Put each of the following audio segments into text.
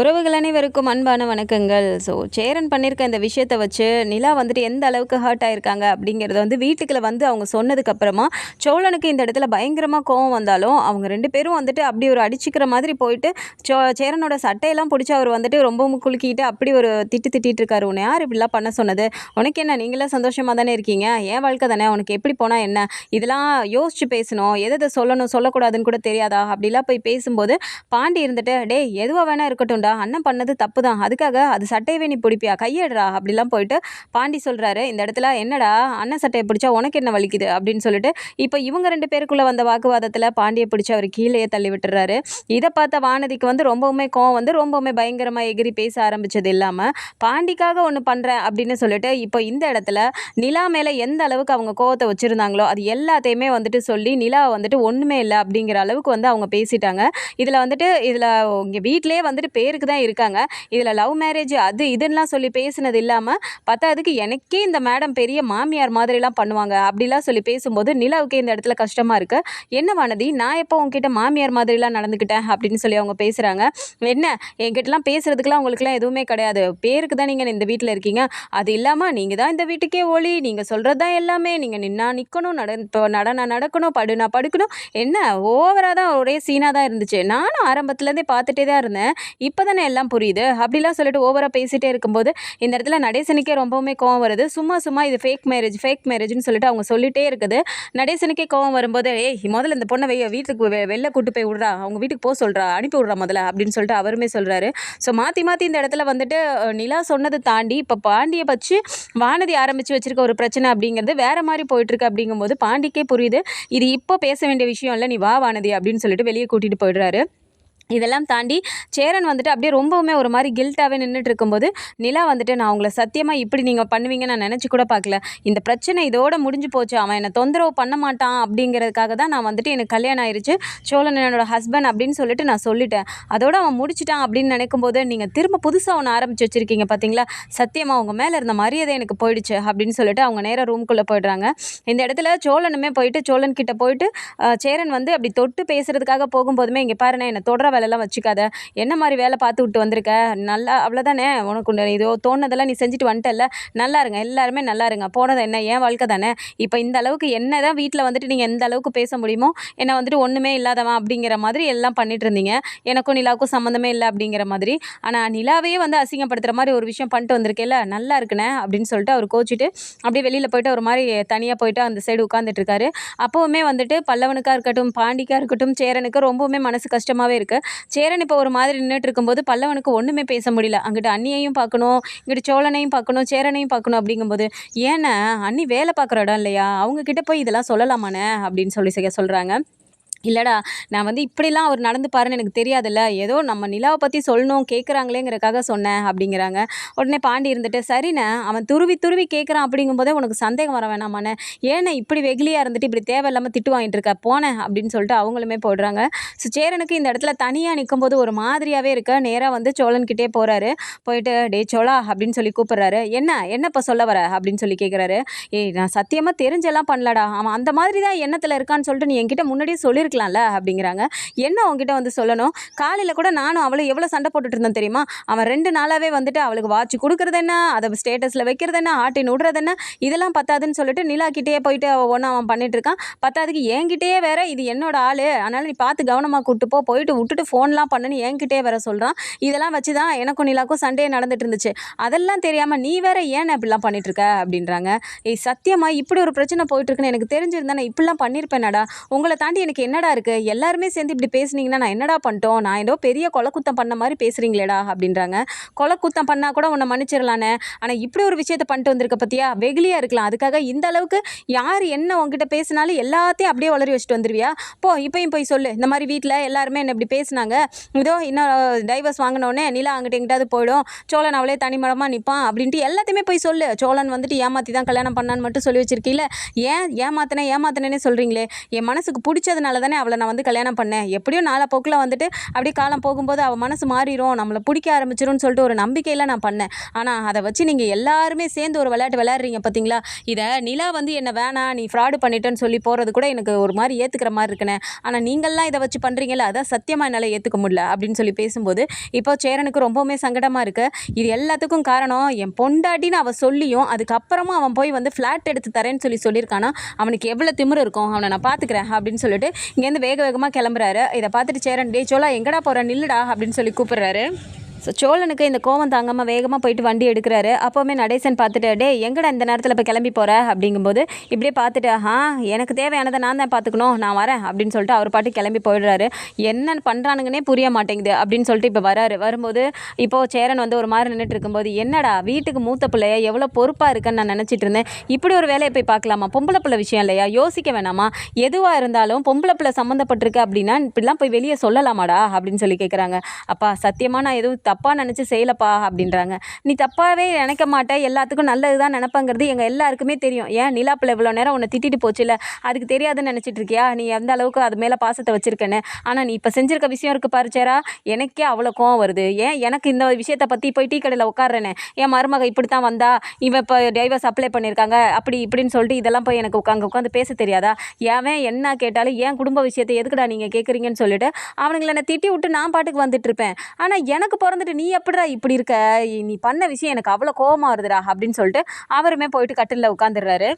உறவுகள் அனைவருக்கும் அன்பான வணக்கங்கள். ஸோ சேரன் பண்ணியிருக்க இந்த விஷயத்தை வச்சு நிலா வந்துட்டு எந்த அளவுக்கு ஹர்ட் ஆயிருக்காங்க அப்படிங்கிறத வந்து வீட்டுக்குள்ள வந்து அவங்க சொன்னதுக்கப்புறமா சோழனுக்கு இந்த இடத்துல பயங்கரமாக கோவம் வந்தாலும் அவங்க ரெண்டு பேரும் வந்துட்டு அப்படி ஒரு அடிச்சுக்கிற மாதிரி போயிட்டு சோ சேரனோட சட்டையெல்லாம் பிடிச்சி அவர் வந்துட்டு ரொம்பவும் குலுக்கிட்டு அப்படி ஒரு திட்டு திட்டிட்டு இருக்காரு. உன்னை யார் இப்படிலாம் பண்ண சொன்னது? உனக்கு என்ன நீங்களே சந்தோஷமாக தானே இருக்கீங்க? என் வாழ்க்கை தானே? உனக்கு எப்படி போனால் என்ன? இதெல்லாம் யோசிச்சு பேசணும். எதை சொல்லணும் சொல்லக்கூடாதுன்னு கூட தெரியாதா? அப்படிலாம் போய் பேசும்போது பாண்டி இருந்துட்டு டே எதுவாக வேணா இருக்கட்டும்டா அண்ணன் பண்ணது தப்பு தான் அதுக்காக அது சட்டையவே நீ பிடிப்பியா? கையேடுறா அப்படிலாம் போயிட்டு பாண்டி சொல்கிறாரு இந்த இடத்துல என்னடா அண்ணன் சட்டையை பிடிச்சா உனக்கு என்ன வலிக்குது? அப்படின்னு சொல்லிட்டு இப்போ இவங்க ரெண்டு பேருக்குள்ளே வந்த வாக்குவாதத்தில் பாண்டியை பிடிச்சி அவர் கீழேயே தள்ளி விட்டுறாரு. இதை பார்த்த வானதிக்கு வந்து ரொம்பவுமே கோவம் வந்து ரொம்பவுமே பயங்கரமாக எகிரி பேச ஆரம்பித்தது இல்லாமல் பாண்டிக்காக ஒன்று பண்ணுறேன் அப்படின்னு சொல்லிட்டு இப்போ இந்த இடத்துல நிலா மேலே எந்த அளவுக்கு அவங்க கோவத்தை வச்சுருந்தாங்களோ அது எல்லாத்தையுமே வந்துட்டு சொல்லி நிலா வந்துட்டு ஒன்றுமே இல்லை அப்படிங்கிற அளவுக்கு வந்து அவங்க பேசிட்டாங்க. இதில் வந்துட்டு இதில் இங்கே வீட்டிலே வந்துட்டு பேருக்கு தான் இருக்காங்க. இதில் லவ் மேரேஜ் அது இதுன்னெலாம் சொல்லி பேசினது இல்லாமல் பத்தாததுக்கு எனக்கே இந்த மேடம் பெரிய மாமியார் மாதிரிலாம் பண்ணுவாங்க. அப்படிலாம் சொல்லி பேசும்போது நிலாவுக்கே இந்த இடத்துல கஷ்டமாக இருக்குது என்ன வானதி நான் எப்போ உங்ககிட்ட மாமியார் மாதிரிலாம் நடந்துக்கிட்டேன்? அப்படின்னு சொல்லி அவங்க பேசுகிறாங்க என்ன? என்கிட்டலாம் பேசுகிறதுக்குலாம் உங்களுக்குலாம் எதுவுமே கிடையாது. பேருக்கு தான் நீங்கள் இந்த வீட்டில் இருக்கீங்க. அது இல்லாமல் நீங்கள் தான் இந்த வீட்டுக்கே ஒளி. நீங்கள் சொல்கிறது தான் எல்லாமே. நீங்கள் நின்னா நிற்கணும் நட இப்போ நடனா நடக்கணும் படுனா படுக்கணும். என்ன? ஓவராக தான் ஒரே சீனாக தான் இருந்துச்சு. நானும் ஆரம்பத்துலேருந்தே பார்த்துட்டே தான் இருந்தேன். இப்போ தானே எல்லாம் புரியுது? அப்படிலாம் சொல்லிட்டு ஓவராக பேசிகிட்டே இருக்கும்போது இந்த இடத்துல நடேசனுக்கே ரொம்பவுமே கோவம் வருது. சும்மா சும்மா இது ஃபேக் மேரேஜ் ஃபேக் மேரேஜ்னு சொல்லிட்டு அவங்க சொல்லிட்டே இருக்குது. நடேசனுக்கே கோவம் வரும்போது ஏய் முதல்ல இந்த பொண்ணை வெ வீட்டுக்கு வெ வெளில கூட்டு போய் விட்றா அவங்க வீட்டுக்கு போக சொல்கிறா அனுப்பி விட்றா முதல்ல அப்படின்னு சொல்லிட்டு அவருமே சொல்கிறாரு ஸோ மாற்றி மாற்றி இந்த இடத்துல வந்துட்டு நிலா சொன்னதை தாண்டி இப்போ பாண்டியை வச்சு வானதி ஆரம்பித்து வச்சிருக்க ஒரு பிரச்சனை அப்படிங்கிறது வேற மாதிரி போயிட்டுருக்கு அப்படிங்கும்போது பாண்டிக்கே புரியுது. இது இப்போ பேச வேண்டிய விஷயம் இல்லை. நீ வா வானதி அப்படின்னு சொல்லிட்டு வெளியே கூட்டிகிட்டு போயிடுறாரு. இதெல்லாம் தாண்டி சேரன் வந்துட்டு அப்படியே ரொம்பவுமே ஒரு மாதிரி கில்ட்டாகவே நின்றுட்டு இருக்கும்போது நிலா வந்துட்டு நான் உங்களை சத்தியமாக இப்படி நீங்கள் பண்ணுவீங்க நான் நினச்சி கூட பார்க்கல. இந்த பிரச்சனை இதோட முடிஞ்சு போச்சு. அவன் என்னை தொந்தரவு பண்ண மாட்டான் அப்படிங்கிறதுக்காக தான் நான் வந்துட்டு எனக்கு கல்யாணம் ஆயிடுச்சு சோழன் என்னோட ஹஸ்பண்ட் அப்படின்னு சொல்லிட்டு நான் சொல்லிட்டேன். அதோட அவன் முடிச்சிட்டான் அப்படின்னு நினைக்கும் போது நீங்கள் திரும்ப புதுசாக ஒன்று ஆரம்பிச்சு வச்சுருக்கீங்க பார்த்தீங்களா சத்தியமாக அவங்க மேலே இருந்த மரியாதை எனக்கு போயிடுச்சு அப்படின்னு சொல்லிட்டு அவங்க நேராக ரூம்குள்ளே போயிடுறாங்க. இந்த இடத்துல சோழனுமே போயிட்டு சோழன் கிட்ட போயிட்டு சேரன் வந்து அப்படி தொட்டு பேசுகிறதுக்காக போகும்போதுமே இங்கே பாருண்ணே என்னை தொடர வேலைலாம் வச்சுக்காத. என்ன மாதிரி வேலை பார்த்து விட்டு வந்திருக்க? நல்லா அவ்வளோதானே உனக்கு இதோ தோணுனதெல்லாம் நீ செஞ்சுட்டு வந்துட்டல்ல? நல்லா இருங்க எல்லாருமே நல்லா இருங்க. போனது என்ன? ஏன் வாழ்க்கை தானே? இப்போ இந்த அளவுக்கு என்ன தான் வீட்டில் வந்துட்டு நீங்கள் எந்த அளவுக்கு பேச முடியுமோ என்னை வந்துட்டு ஒன்றுமே இல்லாதவன் அப்படிங்கிற மாதிரி எல்லாம் பண்ணிட்டு இருந்தீங்க. எனக்கும் நிலாவுக்கும் சம்மந்தமே இல்லை அப்படிங்கிற மாதிரி. ஆனால் நிலாவே வந்து அசிங்கப்படுத்துகிற மாதிரி ஒரு விஷயம் பண்ணிட்டு வந்திருக்கேல்ல? நல்லா இருக்குண்ணே அப்படின்னு சொல்லிட்டு அவர் கோச்சிட்டு அப்படியே வெளியில் போயிட்டு ஒரு மாதிரி தனியாக போயிட்டு அந்த சைடு உட்காந்துட்டு இருக்காரு. அப்போவுமே வந்துட்டு பல்லவனுக்காக இருக்கட்டும் பாண்டிக்காக இருக்கட்டும் சேரனுக்கு ரொம்பவுமே மனசு கஷ்டமாகவே இருக்குது சேரன் இப்போ ஒரு மாதிரி நின்றுட்டு இருக்கும்போது பல்லவனுக்கு ஒன்றுமே பேச முடியல. அங்கிட்டு அண்ணியையும் பார்க்கணும் இங்கிட்டு சோழனையும் பார்க்கணும் சேரனையும் பார்க்கணும் அப்படிங்கும்போது ஏன்னா அண்ணி வேலை பார்க்குற இடம் இல்லையா? அவங்கக்கிட்ட போய் இதெல்லாம் சொல்லலாமாண்ணே? அப்படின்னு சொல்லி செய்ய சொல்கிறாங்க இல்லைடா நான் வந்து இப்படிலாம் அவர் நடந்து பாருன்னு எனக்கு தெரியாதுல்ல. ஏதோ நம்ம நிலாவை பற்றி சொல்லணும் கேட்குறாங்களேங்கிறக்காக சொன்னேன் அப்படிங்கிறாங்க. உடனே பாண்டி இருந்துட்டு சரிண்ணே அவன் துருவி துருவி கேட்குறான் அப்படிங்கும்போதே உனக்கு சந்தேகம் வர வேணாமாண்ணே. ஏண்ணே இப்படி வெகுலியாக இருந்துட்டு இப்படி தேவையில்லாமல் திட்டு வாங்கிட்டு இருக்க போனேன் அப்படின்னு சொல்லிட்டு அவங்களுமே போடுறாங்க. ஸோ சேரனுக்கு இந்த இடத்துல தனியாக நிற்கும்போது ஒரு மாதிரியாகவே இருக்க நேராக வந்து சோழன்கிட்டே போகிறாரு போயிட்டு டே சோழா அப்படின்னு சொல்லி கூப்பிட்றாரு. என்ன என்னப்பா சொல்ல வர? அப்படின்னு சொல்லி கேட்குறாரு ஏய் நான் சத்தியமாக தெரிஞ்செல்லாம் பண்ணலடா. அவன் அந்த மாதிரி தான் எண்ணத்தில் இருக்கான்னு சொல்லிட்டு நீ என்கிட்ட முன்னாடியே சொல்லியிருக்கலாம்ல அப்படிங்கிறாங்க. என்ன உங்ககிட்ட வந்து சொல்லணும்? காலையில் கூட நானும் அவளும் எவ்வளோ சண்டை போட்டுட்டு இருந்தேன் தெரியுமா? அவன் ரெண்டு நாளாகவே வந்துட்டு அவளுக்கு வாட்ச் கொடுக்குறது என்ன? அதை ஸ்டேட்டஸில் வைக்கிறது என்ன? ஆட்டின் விடுறது என்ன? இதெல்லாம் பத்தாதுன்னு சொல்லிட்டு நிலா கிட்டேயே போயிட்டு அவள் ஒன்று அவன் பண்ணிட்டு இருக்கான். பத்தாதுக்கு என்கிட்டயே வேற இது என்னோட ஆள். அதனால நீ பார்த்து கவனமாக கூட்டு போ. போயிட்டு விட்டுட்டு ஃபோன்லாம் பண்ணுன்னு என்கிட்டயே வேற சொல்கிறான் இதெல்லாம் வச்சு தான் எனக்கும் நிலாக்கும் சண்டே நடந்துட்டு இருந்துச்சு. அதெல்லாம் தெரியாமல் நீ வேற ஏன் இப்படிலாம் பண்ணிட்டு இருக்க? அப்படின்றாங்க. ஏய் சத்தியமாக இப்படி ஒரு பிரச்சனை போயிட்டு இருக்குன்னு எனக்கு தெரிஞ்சிருந்தா நான் இப்படிலாம் பண்ணியிருப்பேனடா உங்களை தாண்டி எனக்கு என்ன என்னடா இருக்குது எல்லாருமே சேர்ந்து இப்படி பேசுனீங்கன்னா நான் என்னடா பண்ணிட்டோம்? நான் ஏதோ பெரிய கொலக்குத்தம் பண்ண மாதிரி பேசுறீங்களேடா அப்படின்றாங்க. கொலக்குத்தம் பண்ணால் கூட உன்னை மன்னிச்சிடலானே. ஆனால் இப்படி ஒரு விஷயத்தை பண்ணிட்டு வந்திருக்க பத்தியா? வெகுலியா இருக்கலாம். அதுக்காக இந்த அளவுக்கு யார் என்ன உங்ககிட்ட பேசினாலும் எல்லாத்தையும் அப்படியே வளரி வச்சுட்டு வந்துருவியா? போ இப்பயும் போய் சொல்லு. இந்த மாதிரி வீட்டில் எல்லாருமே என்ன இப்படி பேசுனாங்க? இதோ இன்னும் டைவர்ஸ் வாங்கினோடனே நிலா அங்கிட்ட எங்கிட்டாவது போயிடும். சோழன் அவளே தனிமரமாக நிற்பான் அப்படின்ட்டு எல்லாத்தையுமே போய் சொல்லு. சோழன் வந்துட்டு ஏமாற்றி தான் கல்யாணம் பண்ணான்னு மட்டும் சொல்லி வச்சிருக்கீங்களே ஏன் ஏமாத்தினேன் ஏமாத்தினேனே சொல்கிறீங்களே என் மனசுக்கு பிடிச்சதுனால தானே அவளை நான் வந்து கல்யாணம் பண்ணேன். எப்படியும் நாளை போக்கில் வந்துட்டு அப்படியே காலம் போகும்போது அவள் மனசு மாறிடும் நம்மளை பிடிக்க ஆரம்பிச்சிரும்னு சொல்லிட்டு ஒரு நம்பிக்கையில் நான் பண்ணேன். ஆனால் அதை வச்சு நீங்கள் எல்லாருமே சேர்ந்து ஒரு விளையாட்டு விளையாடுறீங்க பார்த்தீங்களா இதை நிலா வந்து என்ன வேணாம் நீ ஃப்ராடு பண்ணிட்டேன்னு சொல்லி போகிறது கூட எனக்கு ஒரு மாதிரி ஏற்றுக்கிற மாதிரி இருக்குண்ணே ஆனால் நீங்கள்லாம் இதை வச்சு பண்ணுறீங்களா அதான் சத்தியமாக என்னால் ஏற்றுக்க முடியல அப்படின்னு சொல்லி பேசும்போது இப்போ சேரனுக்கு ரொம்பவுமே சங்கடமாக இருக்குது இது எல்லாத்துக்கும் காரணம் என் பொண்டாட்டின்னு அவள் சொல்லியும் அதுக்கப்புறமா அவன் போய் வந்து ஃப்ளாட் எடுத்து தரேன்னு சொல்லி சொல்லியிருக்கானா அவனுக்கு எவ்வளோ திமிரு இருக்கும் அவனை நான் பார்த்துக்கிறேன் அப்படின்னு சொல்லிட்டு இங்கேருந்து வேக வேகமாக கிளம்புறாரு. இதை பார்த்துட்டு சேரன் டே சோலா எங்கடா போகிறேன் நில்லுடா அப்படின்னு சொல்லி கூப்பிட்றாரு. ஸோ சோழனுக்கு இந்த கோவம் தாங்காமல் வேகமாக போயிட்டு வண்டி எடுக்கிறாரு. அப்போவுமே நடேசன் பார்த்துட்டு டே எங்கடா இந்த நேரத்தில் இப்போ கிளம்பி போகிற அப்படிங்கும்போது இப்படியே பார்த்துட்டு ஆ எனக்கு தேவையானதை நான் தான் பார்த்துக்கணும். நான் வரேன். அப்படின்னு சொல்லிட்டு அவர் பாட்டு கிளம்பி போயிடுறாரு. என்ன பண்ணுறானுங்கன்னே புரிய மாட்டேங்குது. அப்படின்னு சொல்லிட்டு இப்போ வராரு. வரும்போது இப்போது சேரன் வந்து ஒரு மாதிரி நின்றுட்டு இருக்கும்போது என்னடா வீட்டுக்கு மூத்த பிள்ளைய? எவ்வளோ பொறுப்பாக இருக்குன்னு நான் நினச்சிட்டு இருந்தேன். இப்படி ஒரு வேலையை போய் பார்க்கலாமா? பொம்பளை பிள்ளை விஷயம் இல்லையா? யோசிக்க வேணாமா? எதுவாக இருந்தாலும் பொம்பளை பிள்ளை சம்மந்தப்பட்டிருக்கு அப்படின்னா இப்படிலாம் போய் வெளியே சொல்லலாமாடா? அப்படின்னு சொல்லி கேட்குறாங்க அப்பா சத்தியமாக நான் எதுவும் தப்பாக நினச்சி செய்யலப்பா அப்படின்றாங்க. நீ தப்பாகவே நினைக்க மாட்டேன் எல்லாத்துக்கும் நல்லது தான் நினப்பங்கிறது எங்கள் எல்லாருக்குமே தெரியும். ஏன் நிலாப்பில் இவ்வளோ நேரம் உன்னை திட்டிட்டு போச்சுல அதுக்கு தெரியாதுன்னு நினச்சிட்டு இருக்கியா? நீ எந்த அளவுக்கு அது மேலே பாசத்தை வச்சிருக்கேன்னு? ஆனால் நீ இப்போ செஞ்சிருக்க விஷயம் இருக்கு பாரு சேரா. எனக்கே அவ்வளோ கோவம் வருது. ஏன் எனக்கு இந்த விஷயத்தை பற்றி போய் டீ கடையில் உட்காடுறேனே என் மருமக இப்படி தான் வந்தா? இவன் இப்போ டைவர்ஸ் அப்ளை பண்ணியிருக்காங்க. அப்படி இப்படின்னு சொல்லிட்டு இதெல்லாம் போய் எனக்கு உட்காந்து உட்காந்து பேச தெரியாதா? ஏன் என்ன கேட்டாலும் ஏன் குடும்ப விஷயத்தை எதுக்குடா நீங்கள் கேட்குறீங்கன்னு சொல்லிட்டு அவனுங்களை என்னை திட்டி விட்டு நான் பாட்டுக்கு வந்துட்டு இருப்பேன். ஆனால் எனக்கு பிறந்த பிறந்துட்டு நீ எப்படிடா இப்படி இருக்க? நீ பண்ண விஷயம் எனக்கு அவ்வளோ கோபமாக வருதுடா அப்படின்னு சொல்லிட்டு அவருமே போயிட்டு கட்டிலில் உட்காந்துடுறாரு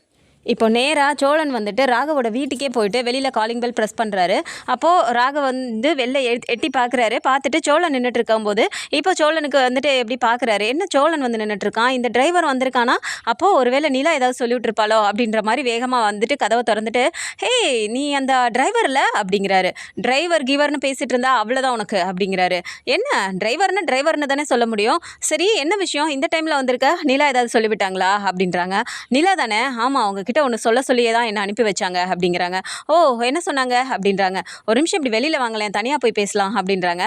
இப்போ நேராக சோழன் வந்துட்டு ராகவோட வீட்டுக்கே போயிட்டு வெளியில் காலிங் பெல் ப்ரெஸ் பண்ணுறாரு அப்போது ராக வந்து வெளில எட்- எட்டி பார்க்குறாரு பார்த்துட்டு சோழன் நின்றுட்டு இருக்கும்போது இப்போ சோழனுக்கு வந்துட்டு எப்படி பார்க்குறாரு என்ன சோழன் வந்து நின்றுட்டு இருக்கான் இந்த டிரைவர் வந்திருக்கானா? அப்போது ஒருவேளை நிலா ஏதாவது சொல்லிவிட்டுருப்பாளோ அப்படின்ற மாதிரி வேகமாக வந்துட்டு கதவை திறந்துட்டு ஹே நீ அந்த டிரைவரில் அப்படிங்கிறாரு. டிரைவர் கிவர்னு பேசிகிட்டு இருந்தா அவ்வளோதான் உனக்கு அப்படிங்கிறாரு. என்ன? டிரைவர்னு டிரைவர்னு தானே சொல்ல முடியும்? சரி என்ன விஷயம்? இந்த டைமில் வந்திருக்க? நிலா ஏதாவது சொல்லிவிட்டாங்களா? அப்படின்றாங்க. நிலா தானே? ஆமாம் அவங்கக்கிட்ட ஒன்று சொல்ல சொல்லியே தான் என்னை அனுப்பி வச்சாங்க அப்படிங்கிறாங்க. ஓ என்ன சொன்னாங்க? அப்படின்றாங்க. ஒரு நிமிஷம் இப்படி வெளியில் வாங்களேன் தனியாக போய் பேசலாம் அப்படின்றாங்க.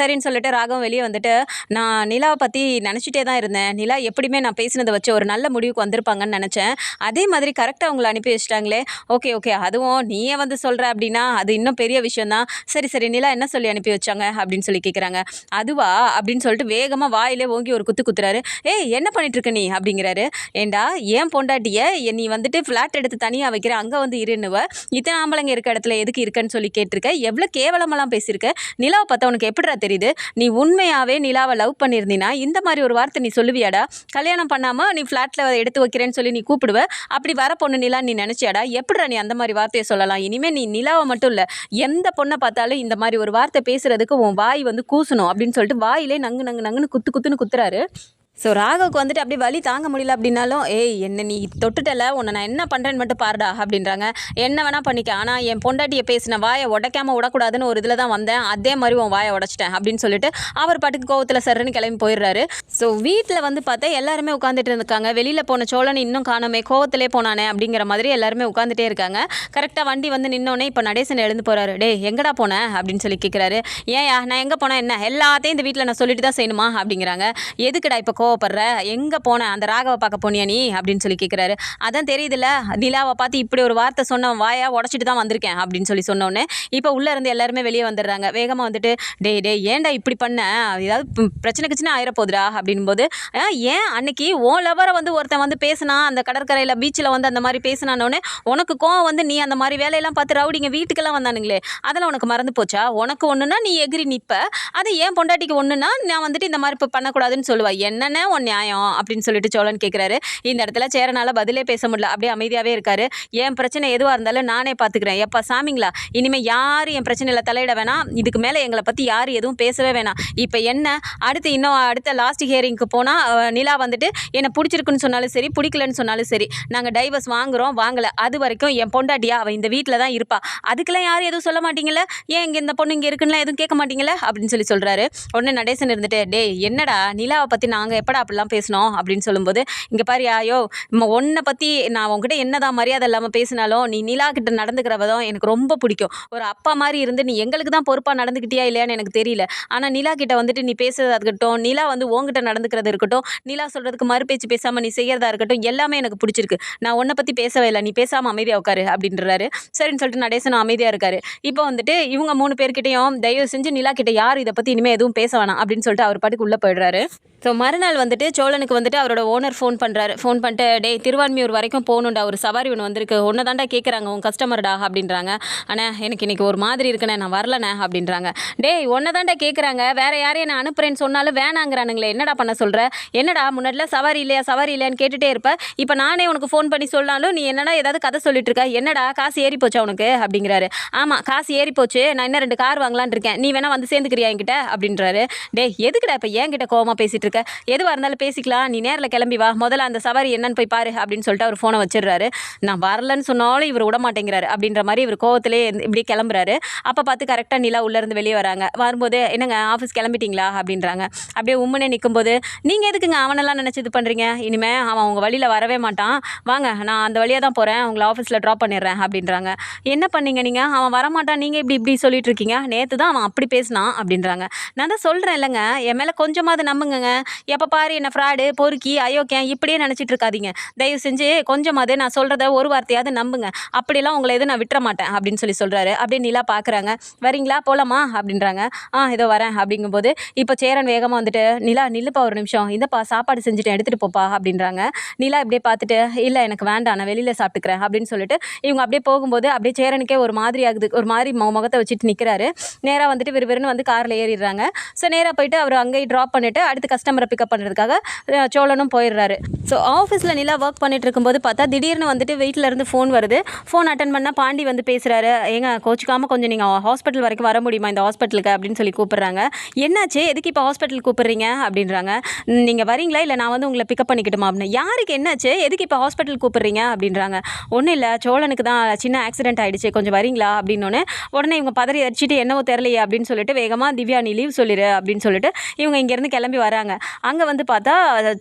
சரின்னு சொல்லிட்டு ராகம் வெளியே வந்துட்டு நான் நிலாவை பற்றி நினச்சிட்டே தான் இருந்தேன். நிலா எப்படியுமே நான் பேசினதை வச்சு ஒரு நல்ல முடிவுக்கு வந்திருப்பாங்கன்னு நினச்சேன். அதே மாதிரி கரெக்டாக அவங்களை அனுப்பி வச்சிட்டாங்களே. Okay okay. அதுவும் நீயே வந்து சொல்கிற அப்படின்னா அது இன்னும் பெரிய விஷயம் தான். சரி சரி. நிலா என்ன சொல்லி அனுப்பி வச்சாங்க? அப்படின்னு சொல்லி கேட்குறாங்க அதுவா? அப்படின்னு சொல்லிட்டு வேகமாக வாயிலே ஓங்கி ஒரு குத்து குத்துறாரு. ஏய் என்ன பண்ணிட்டு இருக்க நீ? அப்படிங்கிறாரு. ஏண்டா ஏன் பொண்டாட்டிய? நீ வந்துட்டு ஃப்ளாட் எடுத்து தனியாக வைக்கிற அங்கே வந்து இருன்னுவ இத்தனை ஆம்பளைங்க இருக்க இடத்துல எதுக்கு இருக்கன்னு சொல்லி கேட்டிருக்க. எவ்வளோ கேவலமெல்லாம் பேசியிருக்க. நிலாவை பார்த்தா உனக்கு எப்படிடா தெரியுது? நீ உண்மையாகவே நிலாவை லவ் பண்ணியிருந்தீன்னா இந்த மாதிரி ஒரு வார்த்தை நீ சொல்லுவியாடா? கல்யாணம் பண்ணாமல் நீ ஃப்ளாட்டில் எடுத்து வைக்கிறேன்னு சொல்லி நீ கூப்பிடுவ. அப்படி வர பொண்ணு நிலா நீ நினச்சியாடா? எப்படிடா நீ அந்த மாதிரி வார்த்தையை சொல்லலாம்? இனிமேல் நீ நிலாவை மட்டும் இல்லை எந்த பொண்ணை பார்த்தாலும் இந்த மாதிரி ஒரு வார்த்தை பேசுகிறதுக்கு உன் வாய் வந்து கூசணும் அப்படின்னு சொல்லிட்டு வாயிலே நங்கு நங்கு நங்குன்னு குத்து குத்துன்னு குத்துறாரு. ஸோ ராகவுக்கு வந்துட்டு அப்படியே வலி தாங்க முடியல அப்படின்னாலும் ஏய் என்ன நீ தொட்டுட்டல? உன்னை நான் என்ன பண்ணுறேன்னு மட்டும் பாருடா அப்படின்றாங்க. என்ன வேணால் பண்ணிக்க. ஆனால் என் பொண்டாட்டியை பேசின வாயை உடைக்காமல் விடக்கூடாதுன்னு ஒரு இதில் தான் வந்தேன். அதே மாதிரி உன் வாயை உடைச்சிட்டேன் அப்படின்னு சொல்லிட்டு அவர் பாட்டுக்கு கோவத்தில் சர்ன்னு கிளம்பி போயிடுறாரு. ஸோ வீட்டில் வந்து பார்த்தா எல்லாருமே உட்காந்துட்டு இருக்காங்க. வெளியில் போன சோழன் இன்னும் காணோமே. கோவத்திலே போனானே அப்படிங்கிற மாதிரி எல்லாருமே உட்காந்துட்டே இருக்காங்க. கரெக்டாக வண்டி வந்து நின்னோடனே இப்போ நடேசன் எழுந்து போகிறாரு டே எங்கடா போனேன் அப்படின்னு சொல்லி கேட்குறாரு ஏன் நான் எங்கே போனேன் என்ன? எல்லாத்தையும் இந்த வீட்டில் நான் சொல்லிட்டு தான் செய்யணுமா? அப்படிங்கிறாங்க. எதுக்குடா இப்போ கோவப்படுற எங்கே போனேன் அந்த ராகவை பார்க்க போனியா நீ? அப்படின்னு சொல்லி கேட்குறாரு அதான் தெரியுதுல்ல நிலாவை பார்த்து இப்படி ஒரு வார்த்தை சொன்ன வாயா உடச்சிட்டு தான் வந்திருக்கேன் அப்படின்னு சொல்லி சொன்னோன்னே இப்போ உள்ளே இருந்து எல்லாருமே வெளியே வந்துடுறாங்க. வேகமாக வந்துட்டு டேய் டே ஏன்டா இப்படி பண்ண? ஏதாவது பிரச்சனை கிச்சனை ஆயிரப்போகுதுடா அப்படின்போது "ஆ, ஏன் அன்னைக்கு ஓ லவரை வந்து ஒருத்தன் வந்து பேசினா அந்த கடற்கரையில் பீச்சில் வந்து அந்த மாதிரி பேசினானோடனே உனக்கு கோவம் வந்து நீ அந்த மாதிரி வேலையெல்லாம் பார்த்து ரவுடிங்க வீட்டுக்கெல்லாம் வந்தானுங்களே அதெல்லாம் உனக்கு மறந்து போச்சா? உனக்கு ஒன்றுனா நீ எகிரி நிற்ப அது ஏன் பொண்டாட்டிக்கு ஒன்றுனா நான் வந்துட்டு இந்த மாதிரி இப்போ பண்ணக்கூடாதுன்னு சொல்லுவா. என்னென்ன உன் நியாயம் அப்படின்னு சொல்லிட்டு சோழன் கேட்குறாரு இந்த இடத்துல சேரனால பதிலே பேச முடியல. அப்படியே அமைதியாகவே இருக்காரு. என் பிரச்சனை எதுவாக இருந்தாலும் நானே பார்த்துக்கிறேன் எப்பா சாமிங்களா? இனிமேல் யாரும் என் பிரச்சனையில் தலையிட வேணாம். இதுக்கு மேலே எங்களை பற்றி யார் எதுவும் பேசவே வேணாம். இப்போ என்ன? அடுத்து இன்னும் அடுத்த லாஸ்ட் ஹியரிங்க்கு போனால் நிலா வந்துட்டு என்னை பிடிச்சிருக்குன்னு சொன்னாலும் சரி பிடிக்கலன்னு சொன்னாலும் சரி நாங்கள் டைவர்ஸ் வாங்குறோம் வாங்கலை. அது வரைக்கும் என் பொண்டாட்டியா? அவள் இந்த வீட்டில் தான் இருப்பா. அதுக்கெல்லாம் யாரும் எதுவும் சொல்ல மாட்டீங்களே ஏன் இங்கே இந்த பொண்ணு இங்கே இருக்குன்னா எதுவும் கேட்க மாட்டீங்களே அப்படின்னு சொல்லி சொல்கிறாரு உடனே நடேசன் இருந்துட்டு டேய் என்னடா நிலாவை பற்றி நாங்கள் எப்படா அப்படிலாம் பேசணும் அப்படின்னு சொல்லும்போது இங்கே பாரு யாயோ உன்னை பற்றி நான் உன்கிட்ட என்னதான் மரியாதை இல்லாமல் பேசினாலும் நீ நிலா கிட்ட நடந்துக்கிற விதம் எனக்கு ரொம்ப பிடிக்கும். ஒரு அப்பா மாதிரி இருந்து நீ எங்களுக்கு தான் பொறுப்பாக நடந்துக்கிட்டியா இல்லையான்னு எனக்கு தெரியல. ஆனால் நிலா கிட்ட வந்துட்டு நீ பேசுறதா இருக்கட்டும் நிலா வந்து உங்ககிட்ட நடந்துக்கிறது இருக்கட்டும் நிலா சொல்கிறதுக்கு மறுபேச்சு பேசாமல் நீ செய்கிறதா இருக்கட்டும் எல்லாமே எனக்கு பிடிச்சிருக்கு. நான் உன்னை பற்றி பேசவே இல்லை நீ பேசாமல் அமைதியாக உட்காரு அப்படின்றாரு. சரின்னு சொல்லிட்டு நடேசனும் அமைதியாக இருக்காரு. இப்போ வந்துட்டு இவங்க மூணு பேர்கிட்டையும் தயவு செஞ்சு நிலா கிட்ட யார் இதை பற்றி இனிமேல் எதுவும் பேச வேணாம் அப்படின்னு சொல்லிட்டு அவர் பாட்டுக்கு உள்ளே போயிடுறாரு. ஸோ மறுநாள் வந்துட்டு சோழனுக்கு வந்துட்டு அவரோட ஓனர் ஃபோன் பண்ணுறாரு ஃபோன் பண்ணிட்டு டே திருவான்மியூர் வரைக்கும் போகணுண்டா ஒரு சவாரி ஒன்று வந்திருக்கு. ஒன்று தாண்டா கேட்குறாங்க உன் கஸ்டமர்டா அப்படின்றாங்க. அண்ணே எனக்கு இன்றைக்கி ஒரு மாதிரி இருக்குண்ணே. நான் வரலண்ணே அப்படின்றாங்க. டேய் ஒன்றை தாண்டா கேட்குறாங்க வேறு யாரையும் நான் அனுப்புகிறேன்னு சொன்னாலும் வேணாங்கிறானுங்களே. என்னடா பண்ண சொல்கிற என்னடா முன்னாடிலாம் சவாரி இல்லையா? சவாரி இல்லையான்னு கேட்டுகிட்டே இருப்ப. இப்போ நானே உனக்கு ஃபோன் பண்ணி சொன்னாலும் நீ என்னடா ஏதாவது கதை சொல்லிட்டு இருக்க? என்னடா காசு ஏறி போச்சா உனக்கு? அப்படிங்கிறாரு. ஆமாம் காசு ஏறி போச்சு. நான் இன்னும் ரெண்டு கார் வாங்கலான்னு இருக்கேன். நீ வேணால் வந்து சேர்ந்துக்கிறியா என்கிட்ட? அப்படின்றாரு. டேய் எதுக்குடா இப்போ என்கிட்ட கோவமாக பேசிட்டு இருக்க. எதுவாக இருந்தாலும் பேசிக்கலாம். நீ நேரில் கிளம்பி வா. முதல்ல அந்த சவாரி என்னன்னு போய் பாரு அப்படின்னு சொல்லிட்டு அவர் ஃபோனை வச்சிடுறாரு. நான் வரலன்னு சொன்னாலும் இவர் விட மாட்டேங்கிறாரு அப்படின்ற மாதிரி இவர் கோவத்திலே இப்படி கிளம்புறாரு. அப்போ பார்த்து கரெக்டாக நிலா உள்ளேருந்து வெளியே வராங்க. வரும்போது என்னங்க ஆஃபீஸ் கிளம்பிட்டீங்களா? அப்படின்றாங்க. அப்படியே உம்மனே நிற்கும்போது நீங்கள் எதுக்குங்க அவனெல்லாம் நினச்சி இது பண்ணுறீங்க இனிமேல் அவன் உங்கள் வழியில் வரவே மாட்டான். வாங்க நான் அந்த வழியாக தான் போகிறேன் உங்களை ஆஃபீஸில் ட்ராப் பண்ணிடுறேன். அப்படின்றாங்க. என்ன பண்ணீங்க நீங்கள் அவன் வரமாட்டான். நீங்கள் இப்படி இப்படி சொல்லிட்டு இருக்கீங்க. நேற்று தான் அவன் அப்படி பேசினான். அப்படின்றாங்க. நான் தான் சொல்கிறேன் இல்லைங்க என் மேலே கொஞ்சமாவது நம்புங்கங்க. எப்போ பாரு என்ன ஃப்ராடு பொறுக்கி அயோக்கியம் இப்படியே நினச்சிட்டு இருக்காதீங்க. தயவு செஞ்சு கொஞ்சமாவது நான் சொல்கிறத ஒரு வார்த்தையாவது நம்புங்க. அப்படிலாம் உங்களை எதுவும் நான் விட்டுற மாட்டேன் அப்படின்னு சொல்லி சொல்கிறாரு அப்படியே நிலா பார்க்குறாங்க வரீங்களா? போகலாமா அப்படின்றாங்க. ஆ இதோ வரேன் அப்படிங்கும்போது இப்போ சேரன் வேகமாக வந்துட்டு நிலா நில்லுப்பா ஒரு நிமிஷம். இந்தப்பா சாப்பாடு செஞ்சுட்டு எடுத்துகிட்டு போப்பா அப்படின்றாங்க. நிலா இப்படியே பார்த்துட்டு இல்லை எனக்கு வேண்டாம். நான் வெளியில் சாப்பிட்டுக்கிறேன். அப்படின்னு சொல்லிட்டு இவங்க அப்படியே போகும்போது அப்படியே சேரனுக்கே ஒரு மாதிரி ஆகுது. ஒரு மாதிரி முகத்தை வச்சுட்டு நிற்கிறாரு நேராக வந்துட்டு விறுவிறுன்னு வந்து காரில் ஏறிடுறாங்க. ஸோ நேராக போயிட்டு அவர் அங்கேயே ட்ராப் பண்ணிவிட்டு அடுத்து கஸ்டமர் பிக்கப் பண்ணுறதுக்காக சோழனும் போயிடுறாரு. ஸோ ஆஃபீஸில் நிலா ஒர்க் பண்ணிட்டு இருக்கும்போது பார்த்தா திடீர்னு வந்துட்டு வீட்டிலேருந்து ஃபோன் வருது. ஃபோன் அட்டன் பண்ணால் பாண்டி வந்து பேசுகிறாரு ஏங்க கோச்சிக்காமல் கொஞ்சம் நீங்கள் ஹாஸ்பிட்டல் வரைக்கும் வர முடியுமா இந்த ஹாஸ்பிட்டலுக்கு அப்படின்னு சொல்லி கூப்பிட்றாங்க. என்னாச்சு? எதுக்கு இப்போ ஹாஸ்பிட்டல் கூப்பிட்றீங்க? அப்படின்றாங்க. நீங்கள் வரீங்களா? இல்லை நான் வந்து உங்களை பிக்கப் பண்ணிக்கிட்டுமா அப்படின்னு. யாருக்கு என்னாச்சு? எதுக்கு இப்போ ஹாஸ்பிட்டல் கூப்பிட்றீங்க? அப்படின்றாங்க. ஒன்றும் இல்லை. சோழனுக்கு தான் சின்ன ஆக்சிடென்ட் ஆகிடுச்சு கொஞ்சம் வரீங்களா? அப்படின்னோடனே உடனே இவங்க பதறி அடிச்சுட்டு என்னவோ தெரிலையே அப்படின்னு சொல்லிட்டு வேகமாக திவ்யா நீ லீவ் சொல்லிடு அப்படின்னு சொல்லிட்டு இவங்க இங்கேருந்து கிளம்பி வராங்க. அங்கே வந்து பார்த்தா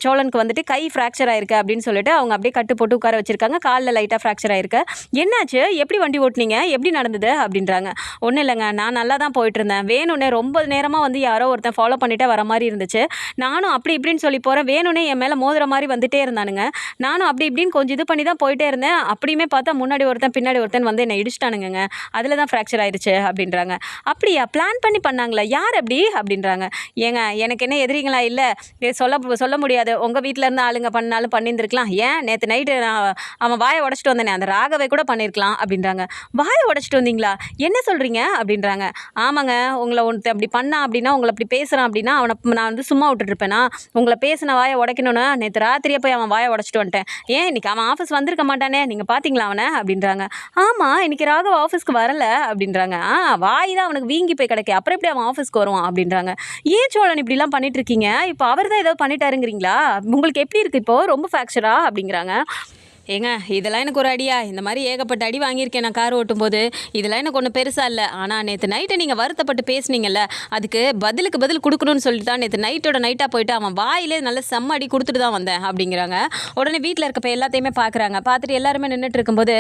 சோழனுக்கு வந்துட்டு கை ஃப்ராக்சர் ஆயிருக்கு அப்படின்னு சொல்லிட்டு அவங்க அப்படியே கட்டு போட்டு உட்கார வச்சிருக்காங்க. காலில் லைட்டாக ஃப்ராக்சர் ஆயிருக்கு. என்னாச்சு? எப்படி வண்டி ஓட்டுனீங்க? எப்படி நடந்தது? அப்படின்றாங்க. ஒன்றும் இல்லைங்க. நான் நல்லா தான் போயிட்டு இருந்தேன் வேணும்னே ரொம்ப நேரமாக வந்து யாரோ ஒருத்தன் ஃபாலோ பண்ணிட்டே வர மாதிரி இருந்துச்சு. நானும் அப்படி இப்படின்னு சொல்லி போகிறேன் வேணும்னே என் மேலே மோதுற மாதிரி வந்துட்டே இருந்தானுங்க. நானும் அப்படி இப்படின்னு கொஞ்சம் இது பண்ணி தான் போயிட்டே இருந்தேன். அப்படியுமே பார்த்தா முன்னாடி ஒருத்தன் பின்னாடி ஒருத்தன் வந்து என்னை இடிச்சிட்டானுங்க அதில் தான் ஃப்ராக்சர் ஆயிடுச்சு அப்படின்றாங்க. அப்படியா? பிளான் பண்ணி பண்ணாங்களா? யார் அப்படி? அப்படின்றாங்க. ஏங்க எனக்கு என்ன எதிரிங்களா? இல்லை. சொல்ல சொல்ல முடியாது. உங்கள் வீட்டில் இருந்து ஆளுங்க பண்ணாலும் பண்ணியிருந்துருக்கலாம். ஏன்? நேற்று நைட்டு நான் அவன் வாயை உடச்சிட்டு வந்தேனே அந்த ராகவை கூட பண்ணியிருக்கலாம் அப்படின்றாங்க. வாயை உடச்சிட்டு வந்தீங்களா? என்ன சொல்கிறீங்க அப்படின்றாங்க. ஆமாங்க உங்களை ஒன்று அப்படி பண்ணான் அப்படின்னா உங்களை அப்படி பேசுகிறான் அப்படின்னா அவனை நான் வந்து சும்மா விட்டுட்டு இருப்பேனா? உங்களை பேசின வாயை உடைக்கணும்னா நேற்று ராத்திரியே போய் அவன் வாயை உடச்சிட்டு வந்துட்டேன். ஏன் இன்றைக்கி அவன் ஆஃபீஸ் வந்திருக்க மாட்டானே? நீங்கள் பார்த்தீங்களா அவனை? அப்படின்றாங்க. ஆமாம் இன்னைக்கு ராகவ் ஆஃபீஸ்க்கு வரல அப்படின்றாங்க. ஆ வாய் தான் அவனுக்கு வீங்கி போய் கிடைக்க. அப்புறம் எப்படி அவன் ஆஃபீஸ்க்கு வருவான்? அப்படின்றாங்க. ஏன் சோழன் இப்படிலாம் பண்ணிட்டு இருக்கீங்க? இப்போ அவர் தான் ஏதாவது பண்ணிட்டாருங்கிறீங்களா? உங்களுக்கு எப்படி இருக்கு இப்போ? ரொம்ப ஃப்ராக்சரா அப்படிங்கிறாங்க. ஏங்க இதெல்லாம் எனக்கு ஒரு அடியா? இந்த மாதிரி ஏகப்பட்ட அடி வாங்கியிருக்கேன் நான் கார் ஓட்டும்போது. இதெல்லாம் எனக்கு ஒன்றும் பெருசாக இல்லை. ஆனால் நேற்று நைட்டை நீங்கள் வருத்தப்பட்டு பேசுனீங்கல்ல அதுக்கு பதிலுக்கு பதில் கொடுக்கணும்னு சொல்லிட்டு தான் நேற்று நைட்டோட நைட்டாக போயிட்டு அவன் வாயிலே நல்ல செம்ம அடி கொடுத்துட்டு தான் வந்தேன் அப்படிங்கிறாங்க. உடனே வீட்டில் இருக்கப்ப எல்லாத்தையுமே பார்க்குறாங்க பார்த்துட்டு எல்லாருமே நின்றுட்டு இருக்கும்போது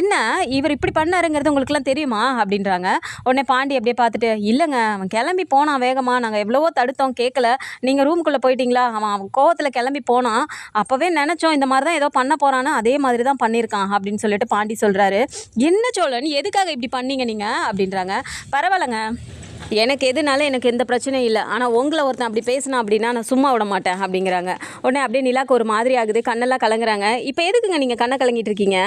என்ன? இவர் இப்படி பண்ணாருங்கிறது உங்களுக்குலாம் தெரியுமா? அப்படின்றாங்க. உடனே பாண்டி அப்படியே பார்த்துட்டு இல்லைங்க அவன் கிளம்பி போனான் வேகமாக நாங்கள் எவ்வளவோ தடுத்தோம் கேட்கல நீங்கள் ரூமுக்குள்ளே போயிட்டீங்களா? அவன் அவன் கோவத்தில் கிளம்பி போனான். அப்போவே நினச்சோம் இந்த மாதிரி தான் ஏதோ பண்ண போகிறான்னு அதே அதே மாதிரி தான் பண்ணியிருக்கான் அப்படின்னு சொல்லிட்டு பாண்டி சொல்கிறாரு என்ன சோழன்? எதுக்காக இப்படி பண்ணீங்க நீங்கள் அப்படின்றாங்க. பரவாயில்லைங்க. எனக்கு எதுனாலும் எனக்கு எந்த பிரச்சனையும் இல்லை. ஆனால் உங்களை ஒருத்தன் அப்படி பேசினா அப்படின்னா நான் சும்மா விட மாட்டேன் அப்படிங்கிறாங்க. உடனே அப்படியே நிலாக்கு ஒரு மாதிரி ஆகுது. கண்ணெல்லாம் கலங்குறாங்க. இப்போ எதுக்குங்க நீங்கள் கண்ணை கலங்கிட்டு இருக்கீங்க?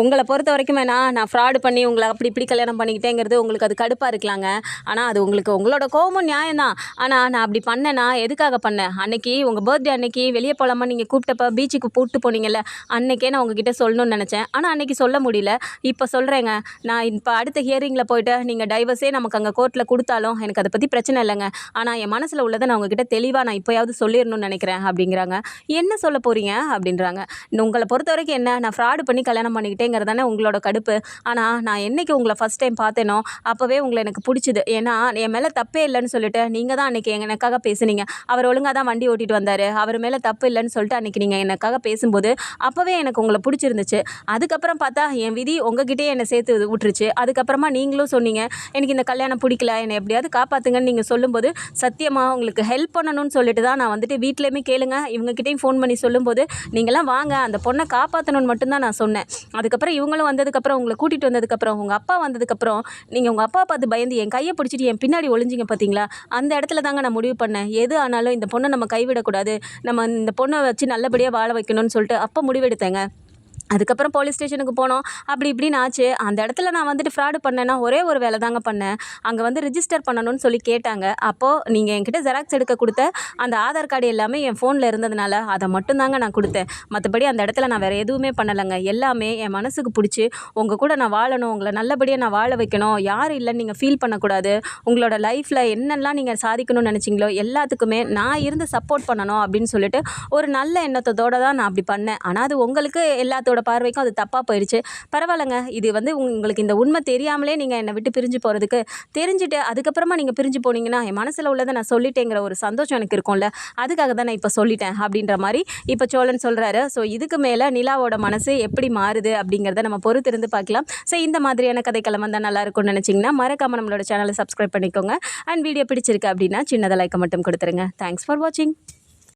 உங்களை பொறுத்த வரைக்கும் வேணா நான் ஃப்ராடு பண்ணி உங்களை அப்படி இப்படி கல்யாணம் பண்ணிக்கிட்டேங்கிறது உங்களுக்கு அது கடுப்பாக இருக்கலாங்க. ஆனால் அது உங்களுக்கு உங்களோட கோபமும் நியாயம்தான். ஆனால் நான் அப்படி பண்ணேனா எதுக்காக பண்ணேன்? அன்னைக்கு உங்கள் பர்த்டே அன்னைக்கு வெளியே போகலாமா நீங்கள் கூப்பிட்டப்ப பீச்சுக்கு கூப்பிட்டு போனீங்கல்ல அன்னைக்கே நான் உங்ககிட்ட சொல்லணும்னு நினச்சேன். ஆனால் அன்னைக்கு சொல்ல முடியல. இப்போ சொல்கிறேங்க நான் இப்போ அடுத்த ஹியரிங்கில் போயிட்டு நீங்கள் டைவர்ஸே நமக்கு அங்கே கோர்ட்டில் கொடுத்தாலும் இருந்தாலும் எனக்கு அதை பற்றி பிரச்சனை இல்லைங்க. ஆனால் என் மனசில் உள்ளதை நான் உங்ககிட்ட தெளிவாக நான் இப்போயாவது சொல்லிடணும்னு நினைக்கிறேன் அப்படிங்கிறாங்க. என்ன சொல்ல போகிறீங்க அப்படின்றாங்க. உங்களை பொறுத்த வரைக்கும் என்ன? நான் ஃப்ராடு பண்ணி கல்யாணம் பண்ணிக்கிட்டேங்கிறது தானே உங்களோட கடுப்பு. ஆனால் நான் என்னைக்கு உங்களை ஃபஸ்ட் டைம் பார்த்தேனோ அப்போவே உங்களை எனக்கு பிடிச்சிது. ஏன்னா என் மேலே தப்பே இல்லைன்னு சொல்லிட்டு நீங்கள் தான் அன்றைக்கி எனக்காக பேசுனீங்க. அவர் ஒழுங்காக தான் வண்டி ஓட்டிகிட்டு வந்தார். அவர் மேலே தப்பு இல்லைன்னு சொல்லிட்டு அன்றைக்கி நீங்கள் எனக்காக பேசும்போது அப்போவே எனக்கு உங்களை பிடிச்சிருந்துச்சு. அதுக்கப்புறம் பார்த்தா என் விதி உங்ககிட்டயே என்னை சேர்த்து விட்டுருச்சு. அதுக்கப்புறமா நீங்களும் சொன்னீங்க எனக்கு இந்த கல்யாணம் பிடிக்கல. என்னை எப்படியாவது காப்பாற்றுங்கன்னு நீங்கள் சொல்லும்போது சத்தியமாக உங்களுக்கு ஹெல்ப் பண்ணணும்னு சொல்லிட்டு தான் நான் வந்துட்டு வீட்லேயுமே கேளுங்க. இவங்ககிட்டயும் ஃபோன் பண்ணி சொல்லும்போது நீங்களாம் வாங்க. அந்த பொண்ணை காப்பாற்றணும்னு மட்டும்தான் நான் சொன்னேன். அதுக்கப்புறம் இவங்களும் வந்ததுக்கப்புறம் உங்களை கூட்டிகிட்டு வந்ததுக்கப்புறம் உங்கள் அப்பா வந்ததுக்கப்புறம் நீங்கள் உங்கள் அப்பா பார்த்து பயந்து என் கையை பிடிச்சிட்டு என் பின்னாடி ஒளிஞ்சிங்க பார்த்தீங்களா? அந்த இடத்துல தாங்க நான் முடிவு பண்ணேன். எது ஆனாலும் இந்த பொண்ணை நம்ம கைவிடக்கூடாது. நம்ம இந்த பொண்ணை வச்சு நல்லபடியாக வாழ வைக்கணும்னு சொல்லிட்டு அப்போ முடிவெடுத்தேங்க. அதுக்கப்புறம் போலீஸ் ஸ்டேஷனுக்கு போனோம். அப்படி இப்படின்னு ஆச்சு. அந்த இடத்துல நான் வந்துட்டு ஃப்ராடு பண்ணேன்னா ஒரே ஒரு வேலை தாங்க பண்ணேன். அங்கே வந்து ரிஜிஸ்டர் பண்ணணும்னு சொல்லி கேட்டாங்க. அப்போது நீங்கள் என்கிட்ட ஜெராக்ஸ் எடுக்க கொடுத்த அந்த ஆதார் கார்டு எல்லாமே என் ஃபோனில் இருந்ததுனால அதை மட்டும்தாங்க நான் கொடுத்தேன். மற்றபடி அந்த இடத்துல நான் வேறு எதுவுமே பண்ணலைங்க. எல்லாமே என் மனசுக்கு பிடிச்சி உங்கள் கூட நான் வாழணும். உங்களை நல்லபடியாக நான் வாழ வைக்கணும். யார் இல்லைன்னு நீங்கள் ஃபீல் பண்ணக்கூடாது. உங்களோட லைஃப்பில் என்னெல்லாம் நீங்கள் சாதிக்கணும்னு நினச்சிங்களோ எல்லாத்துக்குமே நான் இருந்து சப்போர்ட் பண்ணணும். அப்படின்னு சொல்லிட்டு ஒரு நல்ல எண்ணத்தோடு தான் நான் அப்படி பண்ணேன். ஆனால் அது உங்களுக்கு எல்லாத்தோட பார்வைக்கும் அது தப்பாக போயிடுச்சு பரவாயில்லைங்க. இது வந்து உங்களுக்கு இந்த உண்மை தெரியாமலே நீங்கள் என்னை விட்டு பிரிஞ்சு போகிறதுக்கு தெரிஞ்சுட்டு அதுக்கப்புறமா நீங்கள் பிரிஞ்சு போனீங்கன்னா என் மனசில் உள்ளதை நான் சொல்லிட்டேங்கிற ஒரு சந்தோஷம் எனக்கு இருக்கும்ல. அதுக்காக தான் நான் இப்போ சொல்லிட்டேன் அப்படின்ற மாதிரி இப்போ சோழன் சொல்கிறாரு ஸோ இதுக்கு மேலே நிலாவோட மனசு எப்படி மாறுது அப்படிங்கிறத நம்ம பொறுத்திருந்து பார்க்கலாம். ஸோ இந்த மாதிரியான கதைக்களம் வந்தால் நல்லா இருக்கும்னு நினச்சிங்கன்னா மறக்காமல் நம்மளோட சேனலை சப்ஸ்கிரைப் பண்ணிக்கோங்க. அண்ட் வீடியோ பிடிச்சிருக்கு அப்படின்னா சின்னதாக லைக்கை மட்டும் கொடுத்துருங்க. தேங்க்ஸ் ஃபார் வாட்சிங்